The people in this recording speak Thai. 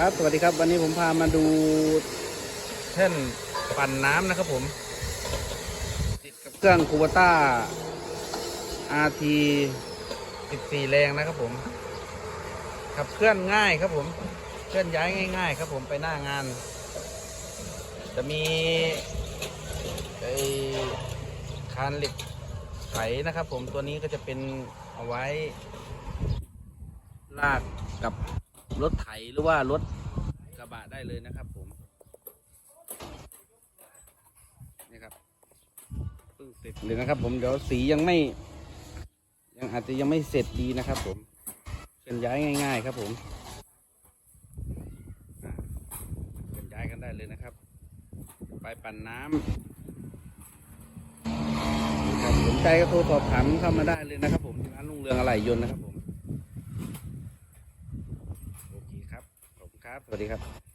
ครับ สวัสดีครับ วันนี้ผมพามาดูแท่นปั่นน้ำนะครับผม ติดกับเครื่องคูบต้า RT 14 แรงนะครับผม ขับเคลื่อนง่ายครับผม เคลื่อนย้ายง่าย ๆ ครับผมไปหน้างาน จะมีไอคานเหล็กไถนะครับผมตัวนี้ก็จะเป็นเอาไว้ลากกับ รถไถหรือว่ารถกระบะได้เลยนะครับผมนี่ครับเพิ่งเสร็จเลยนะครับ ผมเดี๋ยวสียังไม่ ยังอาจจะยังไม่เสร็จดีนะครับ ผมเคลื่อนย้ายง่าย ๆ ครับผมเคลื่อนย้ายกันได้เลยนะครับ ไปปั่นน้ำครับสนใจก็โทรสอบถามเข้ามาได้เลยนะครับ ผมที่ร้านลุงเรืองอะไหล่ยนต์นะครับผม โอเคครับ ขอบคุณ ครับ สวัสดีครับ